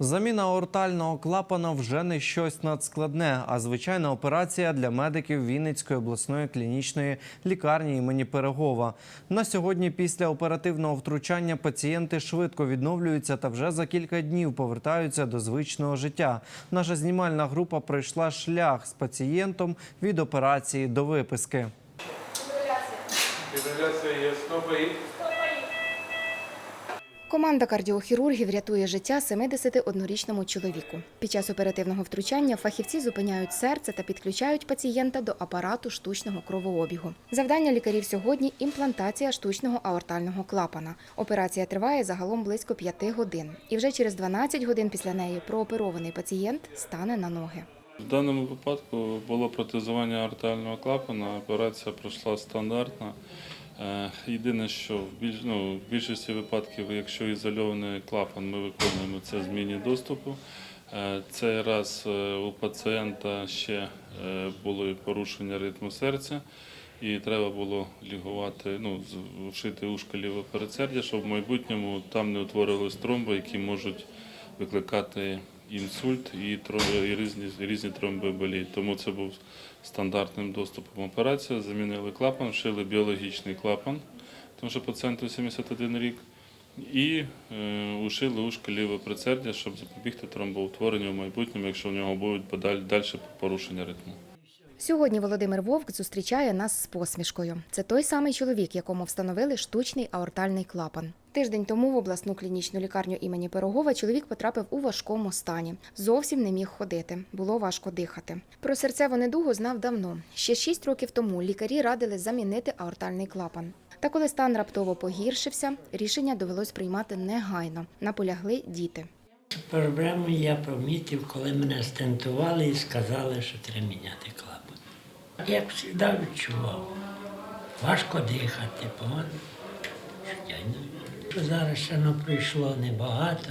Заміна аортального клапана вже не щось надскладне, а звичайна операція для медиків Вінницької обласної клінічної лікарні імені Перегова. На сьогодні, після оперативного втручання, пацієнти швидко відновлюються та вже за кілька днів повертаються до звичного життя. Наша знімальна група пройшла шлях з пацієнтом від операції до виписки. Фібриляція є. Команда кардіохірургів рятує життя 71-річному чоловіку. Під час оперативного втручання фахівці зупиняють серце та підключають пацієнта до апарату штучного кровообігу. Завдання лікарів сьогодні імплантація штучного аортального клапана. Операція триває загалом близько 5 годин. І вже через 12 годин після неї прооперований пацієнт стане на ноги. В даному випадку було протезування артального клапана. Операція пройшла стандартно. Е, Єдине, що в більш- ну, в більшості випадків, якщо ізольований клапан, ми виконуємо це зміні доступу. Е, Цей раз е, у пацієнта ще було порушення ритму серця, і треба було лігувати, ну, вшити ушко лівого передсердя, щоб в майбутньому там не утворились тромби, які можуть викликати інсульт і, і різні, різні болі, Тому це був стандартним доступом операція. Замінили клапан, вшили біологічний клапан, тому що пацієнту 71 рік. І е, ушили ушко ліве предсердя, щоб запобігти тромбоутворенню в майбутньому, якщо в нього будуть подаль, далі порушення ритму. Сьогодні Володимир Вовк зустрічає нас з посмішкою. Це той самий чоловік, якому встановили штучний аортальний клапан. Тиждень тому в обласну клінічну лікарню імені Пирогова чоловік потрапив у важкому стані. Зовсім не міг ходити, було важко дихати. Про серцеву недугу знав давно. Ще шість років тому лікарі радили замінити аортальний клапан. Та коли стан раптово погіршився, рішення довелось приймати негайно. Наполягли діти. Проблему я помітив, коли мене стентували і сказали, що треба міняти клапан. Як завжди відчував, важко дихати, погано. Я що зараз ще не пройшло небагато.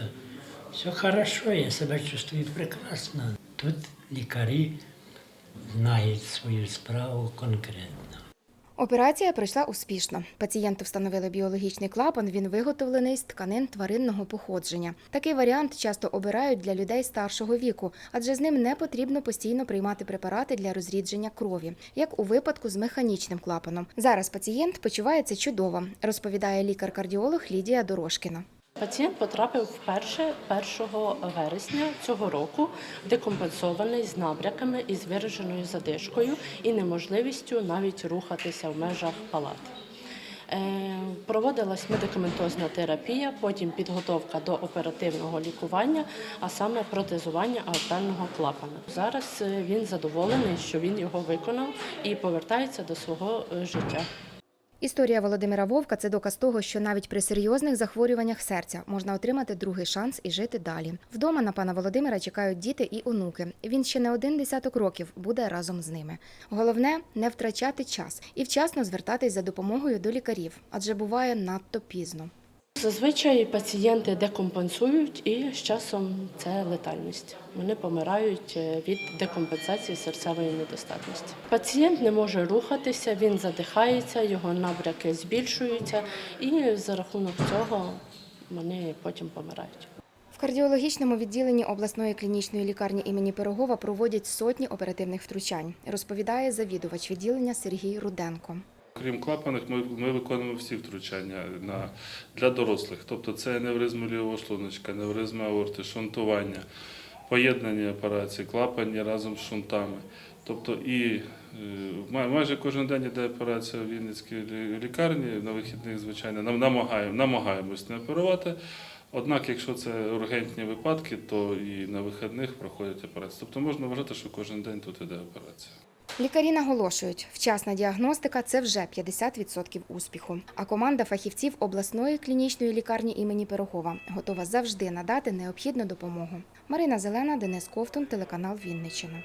Все хорошо, я себе чувствую прекрасно. Тут лікарі знають свою справу конкретно. Операція пройшла успішно. Пацієнту встановили біологічний клапан. Він виготовлений з тканин тваринного походження. Такий варіант часто обирають для людей старшого віку, адже з ним не потрібно постійно приймати препарати для розрідження крові, як у випадку з механічним клапаном. Зараз пацієнт почувається чудово, розповідає лікар-кардіолог Лідія Дорошкіна. Пацієнт потрапив вперше 1 вересня цього року, декомпенсований з набряками і з вираженою задишкою і неможливістю навіть рухатися в межах палати. Е, Проводилась медикаментозна терапія, потім підготовка до оперативного лікування, а саме протезування аортального клапана. Зараз е, він задоволений, що він його виконав і повертається до свого е, життя. Історія Володимира Вовка це доказ того, що навіть при серйозних захворюваннях серця можна отримати другий шанс і жити далі. Вдома на пана Володимира чекають діти і онуки. Він ще не один десяток років буде разом з ними. Головне не втрачати час і вчасно звертатись за допомогою до лікарів, адже буває надто пізно. Зазвичай пацієнти декомпенсують і з часом це летальність. Вони помирають е, від декомпенсації серцевої недостатності. Пацієнт не може рухатися, він задихається, його набряки збільшуються, і за рахунок цього вони потім помирають. В кардіологічному відділенні обласної клінічної лікарні імені Пирогова проводять сотні оперативних втручань, розповідає завідувач відділення Сергій Руденко. Крім клапаних, ми, ми виконуємо всі втручання на, для дорослих. Тобто це аневризма лівого шлуночка, аневризма аорти, шунтування, поєднання операцій, клапані разом з шунтами. Тобто і е, май- майже кожен день йде операція в Вінницькій лікарні, на вихідних, звичайно, нам намагаємо, намагаємось не оперувати. Однак, якщо це ургентні випадки, то і на вихідних проходять операції. Тобто можна вважати, що кожен день тут іде операція. Лікарі наголошують, вчасна діагностика це вже 50% успіху. А команда фахівців обласної клінічної лікарні імені Пирогова готова завжди надати необхідну допомогу. Марина Зелена, Денис Ковтун, телеканал Вінниччина.